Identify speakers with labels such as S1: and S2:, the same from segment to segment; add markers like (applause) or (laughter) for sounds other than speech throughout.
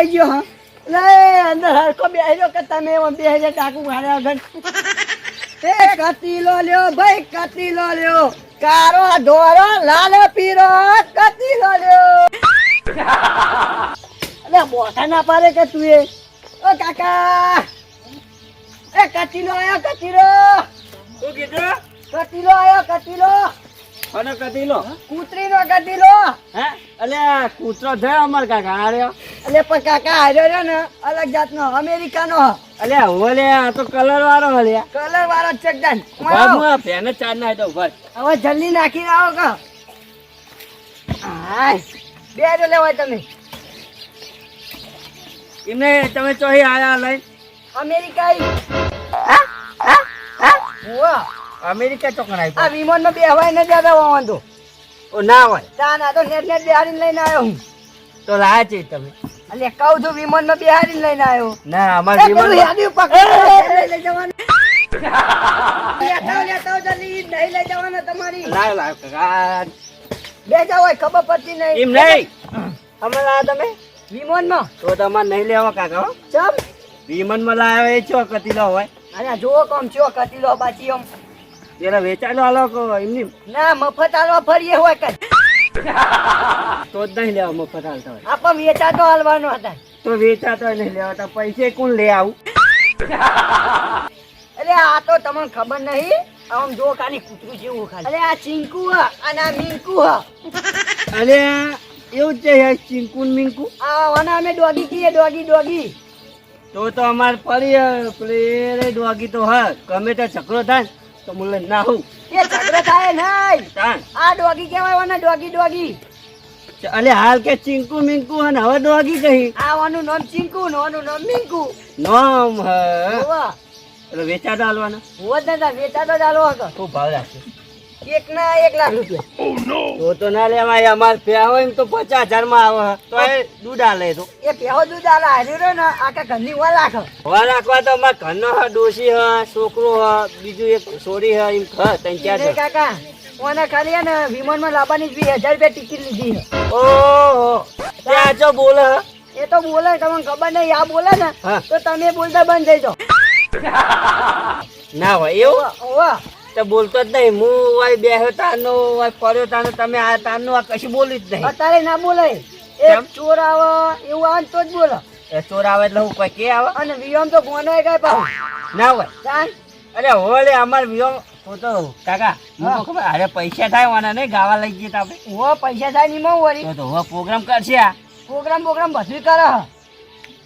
S1: આવી ગયો હા. લે અંદર હરખો બેહી રહ્યો કે તમે એમાં બેહી જાય ટાકુ માર્યા આગળ એ કતીલો લ્યો ભાઈ કતીલો લ્યો. કારો ધોરો લાલ પીરો કતીલો લ્યો. અરે બોથા ના પાડે કે તું એ. ઓ કાકા. એ કતીલો આયો કતીલો.
S2: શું કીધું?
S1: કતીલો આયો કતીલો.
S2: અને કદીલો
S1: કૂતરીનો કદીલો
S2: હે? અલે કૂતરો છે અમર કાકા આર્યો
S1: અલે પણ કાકા હાર્યો રહ્યો ને અલગ જાતનો અમેરિકાનો.
S2: અલે ઓલે આ તો કલર વાળો હલે
S1: કલર વાળો ચકદાન
S2: ભાઈ હું ફેન ચાર ના તો ભાઈ
S1: હવે જલ્દી નાખીને આવો કા. હાય બે જો લેવાય તમે.
S2: એમને તમે ચોહી આયા લઈ.
S1: અમેરિકા ઈ. હા? હા? હા?
S2: અમેરિકા ચોકણ
S1: આ
S2: વિમાન
S1: વિમાનમાં બેહવાય ને જ્યાદા વાંધો.
S2: ઓ ના હોય.
S1: તા ના તો નેટ નેટ બેહાડીને લઈને આવ્યો હું.
S2: તો રાહ છે તમે.
S1: અલે કહું છું વિમાનમાં બેહાડીને લઈને આવ્યો
S2: ના અમાર
S1: વિમાન
S2: જીવન
S1: લઈ જવાનું. લેતા આવો, જલ્દી નહીં લઈ જવાના તમારી.
S2: લાવ લાવ કાકા
S1: બે જાવ હોય ખબર પડતી નહીં.
S2: એમ નહીં? અમે તમે?
S1: વિમાનમાં?
S2: તો તમારે નહીં લેવા કાકા.
S1: ચમ?
S2: વિમાનમાં લાવ્યો એ છો કતીલો હોય.
S1: અરે જો કોમ છો કતીલો બાચી આમ
S2: પેલા વેચાડો આલો કો એમની
S1: ના મફત આલવા ફરીએ હોય કઈ.
S2: તો જ નહીં લેવા મફત હાલતા હોય.
S1: આપણ વેચાતો હાલવાનો હતા.
S2: તો વેચાતો નહીં લેવાતા પૈસે કોણ લે આવું?
S1: અરે આ તો તમને ખબર નહીં આમ જો ખાલી કૂતરું જેવું ખાલી. અરે આ ચિંકુ હ અને આ મિંકુ હ.
S2: અરે એવું જ છે ચીંકુ ને મિંકુ?
S1: આ ઓના અમે ડોગી કીએ ડોગી ડોગી.
S2: તો તો અમાર પડી પેલી ડોગી તો હ ગમે તે ઝઘડો થાય ને તો મુલે ના હું.
S1: એ ઝઘડો થાય નહીં. આ ડોગી કહેવાય ઓના ડોગી ડોગી.
S2: અલે હાલ કે ચિંકુ મિંકુ અને હવે ડોગી કહી.
S1: આ ઓનું નામ ચિંકુ નોનું નામ મિંકુ.
S2: નામ હ. એટલે વેચાતો હાલવાના
S1: હોવા દાદા વેચાડો હાલવા
S2: તો ભાવ રાખશે
S1: એક ના એક લાખ રૂપિયા.
S2: તો તો ના લેવાય અમાર પ્યા હોય ને તો પચાસ હજારમાં આવે. તો એ દૂધ આલે તો.
S1: એ પ્યાવો દૂધ આલે હાર્યું રહ્યો ને આખા ઘરની વા રાખો.
S2: વા રાખવા તો અમાર ઘરનો હ ડોશી હ છોકરો હ બીજું એક છોરી હ એમ ખ ત્રણ ચાર
S1: કાકા ઓને ખાલી ને વિમાનમાં લાવવાની વીસ હજાર રૂપિયા ટિકિટ લીધી
S2: ઓહો ત્યાં જો બોલે
S1: એ તો બોલે તમને ખબર નહીં આ બોલે ને તો તમે બોલતા બંધ થઈ જાઓ.
S2: ના હોય એવું?
S1: હોવા
S2: તો બોલતો જ નહીં. હું વાય બેહ્યો તારનો વાય પડ્યો તારનો તમે આ તારનું આ કશું બોલી જ નહીં.
S1: અત્યારે ના બોલાય. એ? ચોર આવે એવું આવે તો જ બોલો.
S2: એ ચોર આવે એટલે હું કોઈ કે આવે?
S1: અને વિયમ તો ગોનો ગાય પાછું
S2: ના હોય. અરે હોળે અમાર વિયમ પોતો કાકા હું ખબર અરે પૈસા થાય વાના નહીં ગાવા લઈ જઈએ તો આપણે.
S1: હો પૈસા થાય નહીં હું વળી.
S2: તો હો પ્રોગ્રામ કરશે આ.
S1: પ્રોગ્રામ પ્રોગ્રામ બધું કરે.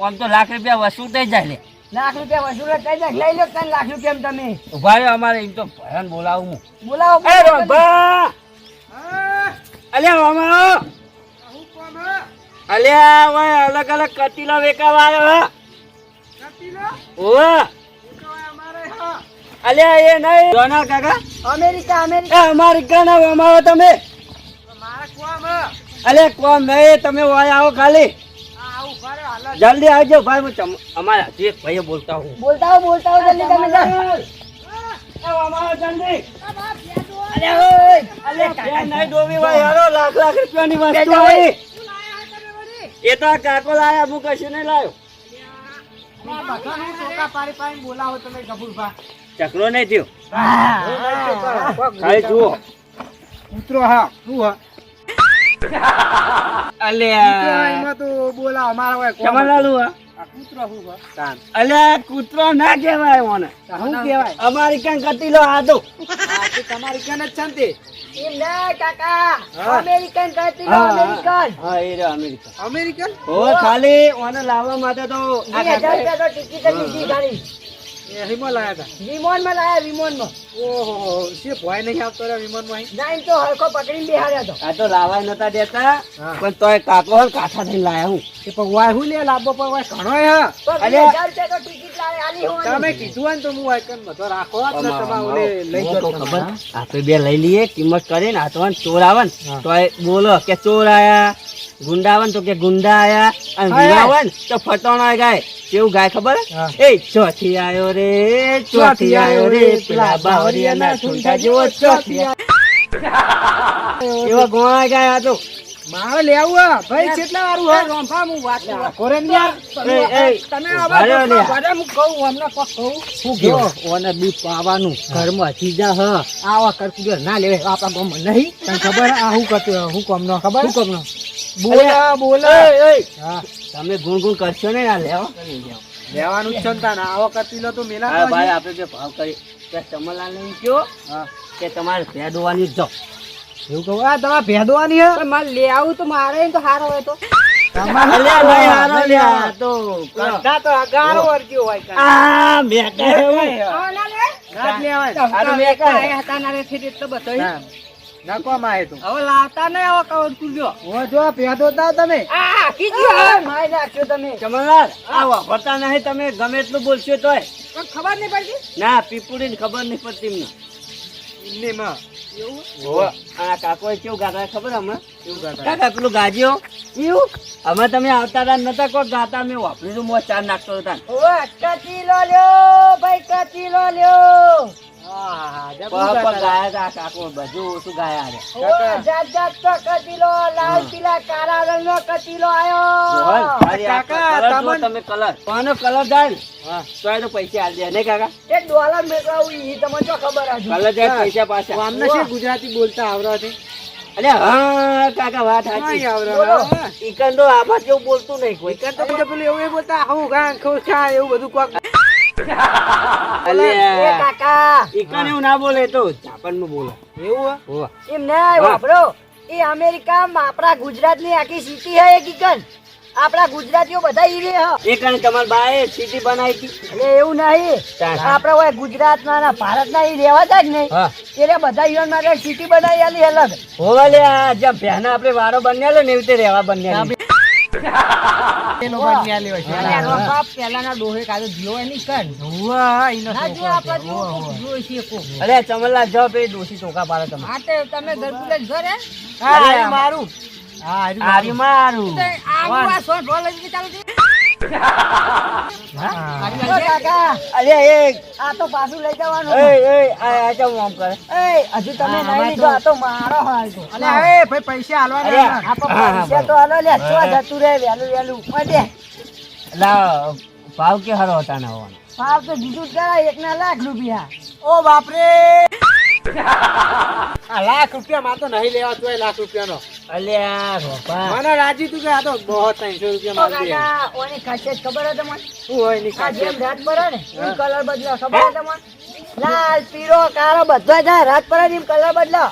S2: આમ તો લાખ રૂપિયા વસૂલ થઈ જાય લે.
S1: લાખ રૂપિયા વસૂલ કરી દે લઈ લો ત્રણ લાખ રૂપિયા તમે.
S2: ઊભા રહ્યો અમારે એમ તો ભયાન બોલાવું હું.
S1: બોલાવો
S2: અરે રોંભા અલ્યા મામા! અલ્યા ઓય અલગ અલગ કતીલો વેકાવા આવ્યો હે. ઓ અલ્યા એ નહીં. ડોનાલ્ડ કાકા?
S1: America America.
S2: અમેરિકા ના અમારો તમે. અલ્યા કોમ નહીં તમે વાય આવો ખાલી. જલ્દી આવજો ભાઈ હું અમારા હજુ એક ભાઈએ બોલતા હું
S1: બોલતા હો બોલતા હો જલ્દી તમે જાઓ. અરે ઓય. અરે કાકા
S2: નહીં ડોબી ભાઈ હાલો લાખ લાખ રૂપિયાની વસ્તુ
S1: બેટા
S2: હોય. એ તો આ કાકો લાયા હું કશું નહીં લાયો. ચકરો નહીં થયો. જુઓ.
S3: કૂતરો હા શું હા?
S2: અલ્યા
S3: એમાં તો બોલા અમારા હોય
S2: કેમાં લાલું આ?
S3: આ કૂતરો શું હા?
S2: અલ્યા કૂતરો ના કહેવાય મને.
S3: શું કહેવાય?
S2: અમેરિકન કતીલો
S3: આ તો? તમારી કેન જ છે ને તે
S1: એમ નહીં કાકા
S2: હા.
S1: અમેરિકન.
S2: ખાલી ઓને લાવવા માટે તો આ
S1: વીસ હજાર
S2: કાકાએ-
S1: રૂપિયા તો ટિકિટ જ લીધી ખાલી
S3: એ હિમો લાયા હતા
S1: વિમાનમાં લાયા વિમાનમાં
S3: ઓહો શે ભય નહીં આવતો રે વિમાનમાં અહીં?
S1: જાઈને તો હરખો પકડીને બેહાડ્યો હતો
S2: આ તો લાવાય નતા દેતા. પણ તોય કાકો હોય ને કાઠા થઈને લાયા હું.
S3: એ પણ વાય હું લે લાંબો પણ વાય ઘણોય હા
S1: તો હજાર તો ટિકિટ લાવે આલી હોવાની.
S3: તમે કીધું ને તો હું વાય કન રાખો જ ને તમારે ઓલે લઈ
S2: હું તો
S3: જતો
S2: ખબર બે લઈ લઈએ કિંમત કરીને આ તો ચોર આવે ને તો બોલો કે ચોર આયા? ગુંડા આવે ને તો કે ગુંડા આયા અને
S3: હા,
S2: વીરા આવે ને તો ફટોણા ગાય. કેવું ગાય ખબર? એ ચોથી આયો રે ચોથી આયો રે. પેલા બાવરિયાના ઠુંઠા જેવો ચોથી. એવા ગોળા ગાય આ તો.
S3: મારે લેવું ભાઈ કેટલા વારું હે?
S1: રોંફા હું વાત કરું.
S3: યાર
S2: એ, એ,
S1: તમે. ભલે હું કહું અમને કોક કહું.
S3: શું ગયો
S1: ઓને દૂધ પાવાનું ઘરમાં ચીજા હ. આવા કરતું ના લેવે આપણા ગામમાં નહીં.
S3: તને ખબર? આ હું કરતું હું કોમનો? ખબર?
S1: શું કામનો?
S3: બોલા બોલા.
S2: એ, એ,
S3: હા
S2: તમે ગુણ ગુણ કરશો ને આ લેવા.
S3: લેવાનું જ છે ને તાને આવો કરતી લો તું મેલા
S2: હા ભાઈ આપણે જે ભાવ કરી કે ચમનલાલ ને કયો
S3: હા.
S2: કે તમારે ભેદવાની જો
S3: એવું કહું આ તમારે ભેદવાની હે?
S1: મારે લે આવું તો મારે તો સારો હોય તો.
S3: તમારે
S2: અલ્યા ભાઈ હારો લ્યા. તો.
S3: કરતા તો અગારો વર્ગ્યો હોય.
S2: આ.
S1: આ.
S2: આ તો મેં
S3: નાખવામાં આવે તું.
S1: હવે લાવતા નહીં આવો કવર કુરજો.
S3: ઓ જો ભેદો તા તમે.
S1: આ કીધું હવે. નાખ્યો તમે.
S2: ચમનલાલ આ વાપરતા નહીં તમે ગમે એટલું બોલશો તોય.
S1: ખબર નહીં પડતી?
S2: ના પીપુડીને ખબર નહીં પડતી પેલું ગાજીઓ એવું? અમે તમે આવતા હતા નતા કોઈ ગાતા? મેં વાપરી મોં ચાર નાખતો હતા
S1: ઓવે, કચીલો લ્યો ભાઈ કચીલો લ્યો.
S2: ગાયા હતા કાકો બધું ઓછું ગાયા રે.
S1: જાત જાત તો કચીલો લાલ પીલા કાળા રંગનો કચીલો આયો
S3: કાકા,
S2: તમે કલર. કોનો કલર જાય તો તો પૈસા આલ દે નહીં કાકા?
S1: એ ડોલર મેળવાવું ઈ તમને જો ખબર હજુ
S2: કલર જાય પૈસા પાછા.
S3: આમને શું ગુજરાતી બોલતા આવડે છે
S2: અરે હા કાકા વાત સાચી.
S3: આવડે
S2: ઈકન તો આમાં જેવું બોલતું નહીં કોઈ.
S3: તો પેલું એવું બોલતા હું ગાં ખુશ એવું બધું કોક
S1: કાકા.
S2: ઈકન એવું ના બોલે તો જાપાનમાં બોલો.
S3: એવું
S1: એમ નહીં વાપરો. એ અમેરિકામાં આપણા ગુજરાતની આખી સિટી હે એક આપણા ગુજરાતીઓ બધા ઈ રે હ.
S2: ઈકન તમારા બાએ સીટી બનાવી હતી
S1: એટલે એવું નહીં. આપણે હોય ગુજરાતના ના ભારતના ઈ રહેવા જ નહીં. એટલે બધા યુવાન માટે સિટી બનાવી આલી અલગ.
S2: હોવા લે જ્યાં પહેના આપણે વારો બન્યા લે ને એવી રીતે રહેવા બન્યા
S1: અરે
S2: ચમનલાલ જાઓ પેલી ડોશી ટોકા પાડો તમે.
S1: હા તે તમે ગરબુલે ઘરે?
S3: હા, મારું. હા મારું.
S1: આ ચાલુ છે?
S2: અરે એ
S1: આ તો પાછું લઈ જવાનું
S2: એ એ આ આ કેમ આમ કરે
S1: એ હજુ તમે
S3: હા,
S1: નહીં લીધો આ તો મારો હાલ તો
S3: અલે હવે ભાઈ પૈસા હાલવાના
S1: આ તો
S2: હા, હા,
S1: પૈસા તો હાલો લે ચો જતું રે વેલું વેલું ઉપર દે
S2: લા ભાવ કે હારો હતા ના
S1: ભાવ તો બીજું જ એકના લાખ રૂપિયા.
S3: ઓ બાપરે! આ લાખ રૂપિયા માં તો નહીં લેવા તો લાખ રૂપિયાનો.
S2: અલ્યા રોપા
S3: મને રાજી તું કે આ તો બહુ ત્રણસો રૂપિયા માં
S1: કાકા ઓની ખાસિયત ખબર
S3: શું
S1: હોયની જેમ રાત પડે ને એમ કલર બદલો ખબર હે તમને? લાલ પીળો કાળો બધો જાય રાત પર ને એમ કલર બદલો.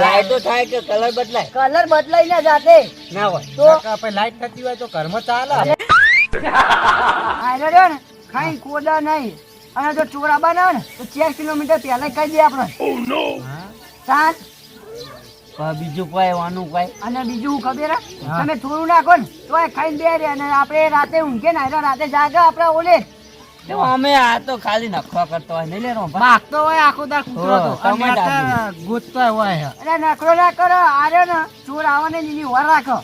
S2: લાઈટ તો થાય કે કલર બદલાય?
S1: કલર બદલાઈને જાતે.
S2: ના હોય.
S1: તો?
S3: આપણે લાઈટ થતી હોય તો ઘરમાં ચાલે.
S1: આયરો ને ખાઈ કોદા નહીં. અને જો ચોરા બનાવે ને તો ચાર કિલોમીટર પહેલા કહી દે આપણે. સાત
S2: બીજું કોઈ વાનું કોઈ?
S1: અને બીજું ખબર તમે થોડું નાખો ને તો ખાઈને બે રે અને આપણે રાતે ઊંઘે ને એટલે રાતે જાગે આપણે ઓલે.
S2: અમે આ તો ખાલી નખવા કરતો હોય નહીં લેરો
S3: માગતો હોય આખો દાર કૂતરો તો. ગોતતો હોય હે.
S1: એટલે નખરો ના કરો આરે ને ચોર આવવાને એની વાર રાખો.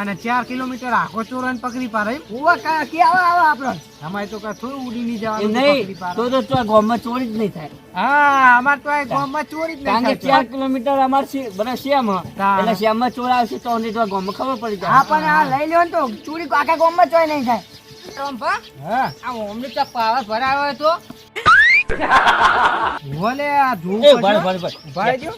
S3: અને ચાર કિલોમીટર આખો ચોરણ પકડી પાડે.
S1: ઉવા કા કે આવા આવા આપણો?
S3: અમારે તો થોડું ઉડી નહીં જવાનું
S2: નહીં તો તો તો ગામમાં ચોરી જ નહીં થાય.
S3: હા અમાર તો ગામમાં ચોરી જ નહીં
S2: કારણ કે ચાર કિલોમીટર અમાર છે બધા શ્યામ હ.
S3: હા.
S2: એટલે શ્યામમાં ચોર આવશે તો અમને તો ગામમાં ખબર પડી
S1: હા
S2: જાય
S1: પણ આ લઈ લ્યો તો ચોરી આખા ગામમાં ચોય નહીં થાય.
S3: હા.
S1: આ ઓમલી તો પાવર ભરાયો તો
S3: ભલે આ ધૂળ
S2: ભળ ભળ
S3: ઊભા રહેજો.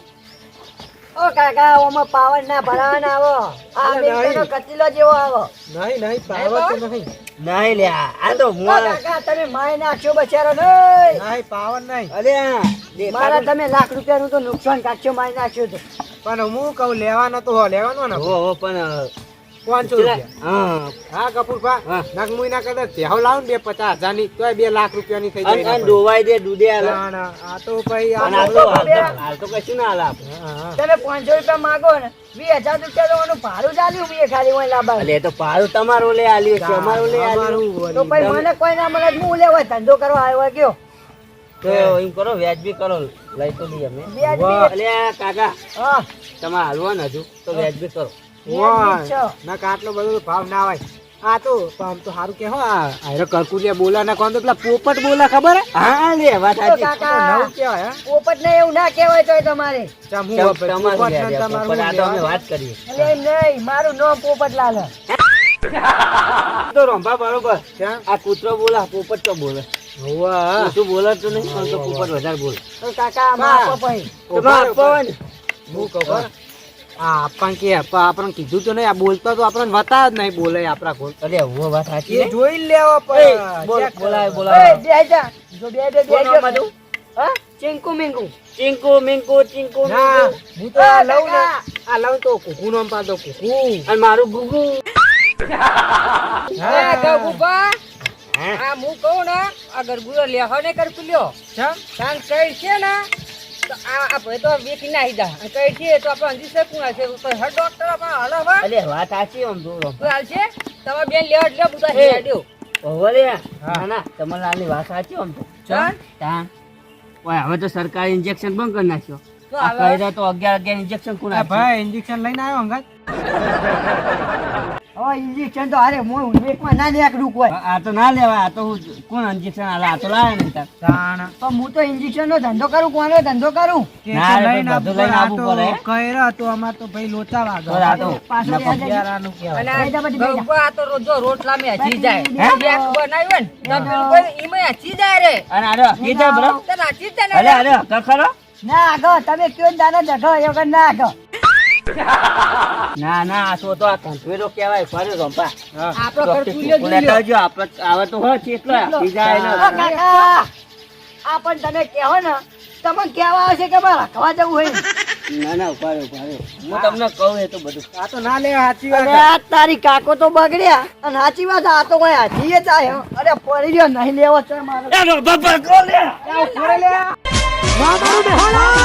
S1: ઓ કાકા ઓમાં પાવર ના ભરાવા ના આવો. આ અમેરિકાનો કચીલો જેવો આવો.
S3: નહીં નહીં પાવર તો નહીં
S2: નહીં. લ્યા આ તો
S1: હું
S2: મોં
S1: કાકા તમે માય નાખ્યો બચારો નહીં.
S3: નહીં પાવર નહીં.
S2: અરે
S1: મારા તમે લાખ રૂપિયાનું તો નુકસાન કાચ્યો માય નાખ્યું તો.
S3: પણ હું કહું લેવાનો તો હો લેવાનો ને.
S2: હો હો પણ
S3: પાંચસો રૂપિયા.
S2: હા.
S3: હા કપૂરભા
S2: હા.
S3: નાક મુઈ ના કરતા તેહો લાવ ને બે પચાસ હજારની તોય બે લાખ રૂપિયા ની થઈ જાય
S2: ડોવાઈ દે દૂધે હાલે.
S3: ના, ના, આ તો ભાઈ
S2: હાલ તો હાલ તો- હાલ તો કશું ના હાલ આપે.
S3: હા, હા.
S1: તમે પાંચસો રૂપિયા માગો ને વીસ હજાર રૂપિયા તો એનું ભાડું ચાલ્યું મેં ખાલી હોય
S2: તો પારું તમારું લે આલ્યું છે અમારું લે આલ્યું.
S1: તો
S3: વળી.
S1: મને કોઈ ના મળે હું લેવા ધંધો કરવા આવ્યો ગયો.
S2: તો એમ કરો વ્યાજબી કરો લઈ તો લઈએ અમે.
S1: વ્યાજ બી-
S2: એટલે કાકા.
S1: તમારે
S2: તમે હાલવા ને હજુ તો વ્યાજબી કરો.
S3: ના કે બધો ભાવ ના હોય. આ તો આમ તો સારું કે હો આયરો કરકુલિયા બોલા ના કોણ તો પેલા પોપટ બોલા ખબર હા?
S2: લે વાત
S1: તો
S2: સાચી.
S3: આ તો
S1: કાકા
S3: નવું કહેવાય હે.
S1: પોપટ ને એવું ના કહેવાય તોય તમારે.
S3: ચમ હું
S2: ચમ-
S3: હવે
S2: તમારે
S3: પોપટ
S2: લે,
S3: ને
S2: લે,
S3: તમારું
S2: પણ આ તો અમે
S3: લેવા
S2: વાત કરીએ.
S1: એટલે નહીં મારું નામ પોપટલાલ હે.
S2: તો રંભા બરોબર. આ કૂતરો બોલા પોપટ તો બોલે. તું બોલે તો નહીં તો પોપટ વધારે બોલ.
S1: કાકા.
S3: હું ખબર? આ આપણને કે આપણને કીધું તો નહીં આ બોલતો તો આપણને બતા જ નહીં બોલે આપણા કોલ
S2: અરે હું વાત સાચી
S3: જોઈ લેવો
S2: બોલાય, બોલાય.
S1: એ, જા. જો બેહી જા, બેહી
S2: કોણ
S1: જા.
S2: નામ હતું?
S1: હા? ચિંકુ મિંકુ
S2: ચિંકુ મિંકુ ચિંકુ
S3: ના હું તો આ લઉં ને આ લઉં તો કુકુ નામ પાડો કુકુ
S2: અને મારું ગુગુ
S3: હા.
S2: હે?
S4: આ હું કહું ને આ ગરગુરો લેહો ને કર લ્યો
S3: ચમ?
S4: કારણ કઈ છે ને તો આ આ તો વેચી નાખી દા અને કઈ તો આપણે અંજી શકું હર ડોક્ટર આપણે હાલ હવે
S2: અરે વાત સાચી આમ તો રંભા.
S4: તું હાલ છે તમારે બેન લેવા એટલે બધા
S3: હા.
S2: ના ના તમારી વાત સાચી આમ તો.
S4: ચાલ
S2: તાન. ઓય, હવે તો સરકારી ઇન્જેક્શન બંધ કરી નાખ્યો.
S4: તો
S2: આ
S4: હવે?
S2: તો અગિયાર અગિયાર ઇન્જેક્શન કોણ
S3: ભાઈ ઇન્જેક્શન લઈને આવ્યો અંગાત
S1: હવે ઇન્જેક્શન તો હારે હું એકમાં ના નીકળું કોઈ.
S2: આ આ તો ના લેવાય આ તો હું કોણ ઇન્જેક્શન આલે? આ તો લાવે નહીં
S3: તાણ.
S1: પણ હું તો ઇન્જેક્શન ધંધો કરું કોનો ધંધો કરું?
S2: ના
S3: છે લઈને
S2: બધું લઈને આવવું
S3: આ તો તો અમાર તો ભાઈ લોચા વાગે.
S2: આ તો
S1: પાછો
S2: નફો.
S1: યાદ આવી.
S3: યારાનું કહેવાય.
S4: અને આ તો રોજો રોટલા મેં હજી જાય.
S1: હે?
S4: શાક બનાવ્યું ને તો કોઈ ઈમાં હજી જાય રે.
S2: અને આરે કીધે બરો
S4: તો નાચી જાય
S2: અરે અરે કર
S1: ના આગળ તમે કયો ને દાદા જગો એ વગર ના આગળ. (laughs)
S2: ના ના આ તો તો આ કંઠવેરો કહેવાય. ફરે રંપા.
S3: હા.
S4: આપણો
S2: આવજો. આપણે આવે તો હોય ચેટલો બીજા જાય ને.
S1: ઓ કાકા આ પણ તમે કહેવો ને તમે કહેવા આવશે કે મારે રખવા જવું હોય?
S2: ના ના ઊભા રહો, હું તમને કહું એ તો બધું.
S3: આ તો ના લે સાચી વાત
S1: આ તારી કાકો તો બગડ્યા. અને સાચી વાત આ તો કોઈ હાથી જ અરે પડી ગયો નહીં લેવો છે મારે.
S2: એ રંભા લે.
S3: લે
S4: વાહ જીજે